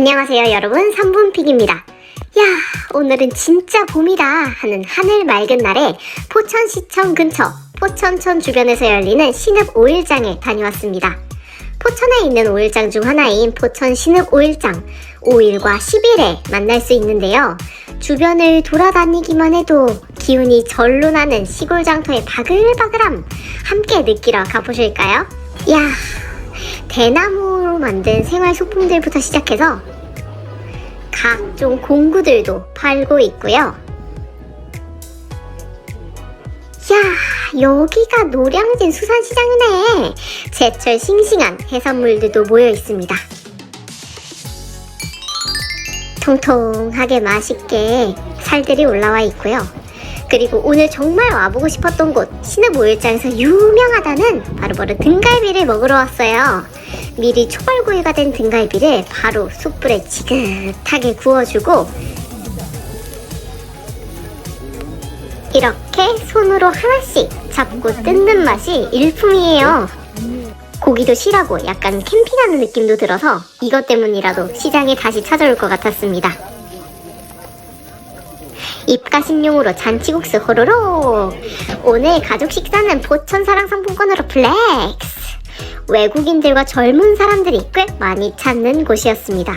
안녕하세요 여러분. 3분픽입니다. 야 오늘은 진짜 봄이다 하는 하늘 맑은 날에 포천시청 근처 포천천 주변에서 열리는 신읍 오일장에 다녀왔습니다. 포천에 있는 오일장 중 하나인 포천 신읍 오일장 5일과 10일에 만날 수 있는데요. 주변을 돌아다니기만 해도 기운이 절로 나는 시골 장터의 바글바글함 함께 느끼러 가보실까요? 야 대나무로 만든 생활 소품들부터 시작해서 각종 공구들도 팔고 있고요. 야, 여기가 노량진 수산시장이네. 제철 싱싱한 해산물들도 모여 있습니다. 통통하게 맛있게 살들이 올라와 있고요. 그리고 오늘 정말 와보고 싶었던 곳 신읍 오일장에서 유명하다는 바로 바로 등갈비를 먹으러 왔어요. 미리 초벌구이가 된 등갈비를 바로 숯불에 지긋하게 구워주고 이렇게 손으로 하나씩 잡고 뜯는 맛이 일품이에요. 고기도 실하고 약간 캠핑하는 느낌도 들어서 이것 때문이라도 시장에 다시 찾아올 것 같았습니다. 입가심용으로 잔치국수 호로로 오늘 가족 식사는 포천사랑 상품권으로 플렉스 외국인들과 젊은 사람들이 꽤 많이 찾는 곳이었습니다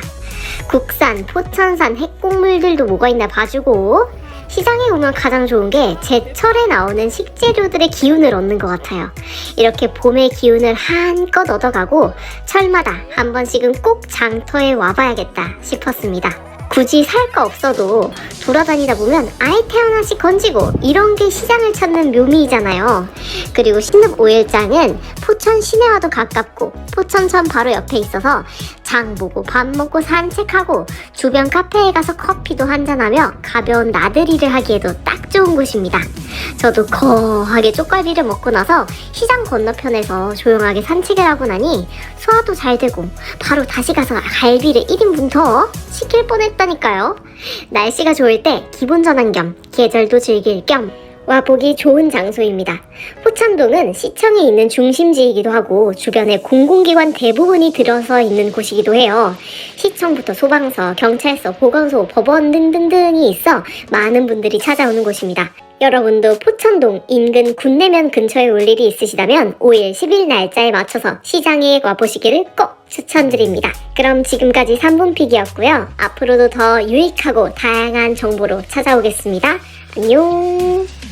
국산 포천산 핵곡물들도 뭐가 있나 봐주고 시장에 오면 가장 좋은 게 제철에 나오는 식재료들의 기운을 얻는 것 같아요. 이렇게 봄의 기운을 한껏 얻어가고 철마다 한 번씩은 꼭 장터에 와봐야겠다 싶었습니다. 굳이 살 거 없어도 돌아다니다 보면 아이템 하나씩 건지고 이런 게 시장을 찾는 묘미이잖아요. 그리고 신읍 오일장은 포천 시내와도 가깝고 포천천 바로 옆에 있어서 장 보고 밥 먹고 산책하고 주변 카페에 가서 커피도 한잔하며 가벼운 나들이를 하기에도 딱 좋은 곳입니다. 저도 거하게 쪽갈비를 먹고 나서 시장 건너편에서 조용하게 산책을 하고 나니 소화도 잘 되고 바로 다시 가서 갈비를 1인분 더 시킬 뻔했다니까요. 날씨가 좋을 때 기분 전환 겸 계절도 즐길 겸 와 보기 좋은 장소입니다. 포천동은 시청에 있는 중심지이기도 하고 주변에 공공기관 대부분이 들어서 있는 곳이기도 해요. 시청부터 소방서, 경찰서, 보건소, 법원 등등등이 있어 많은 분들이 찾아오는 곳입니다. 여러분도 포천동 인근 군내면 근처에 올 일이 있으시다면 5일 10일 날짜에 맞춰서 시장에 와보시기를 꼭 추천드립니다. 그럼 지금까지 3분픽이었고요. 앞으로도 더 유익하고 다양한 정보로 찾아오겠습니다. 안녕!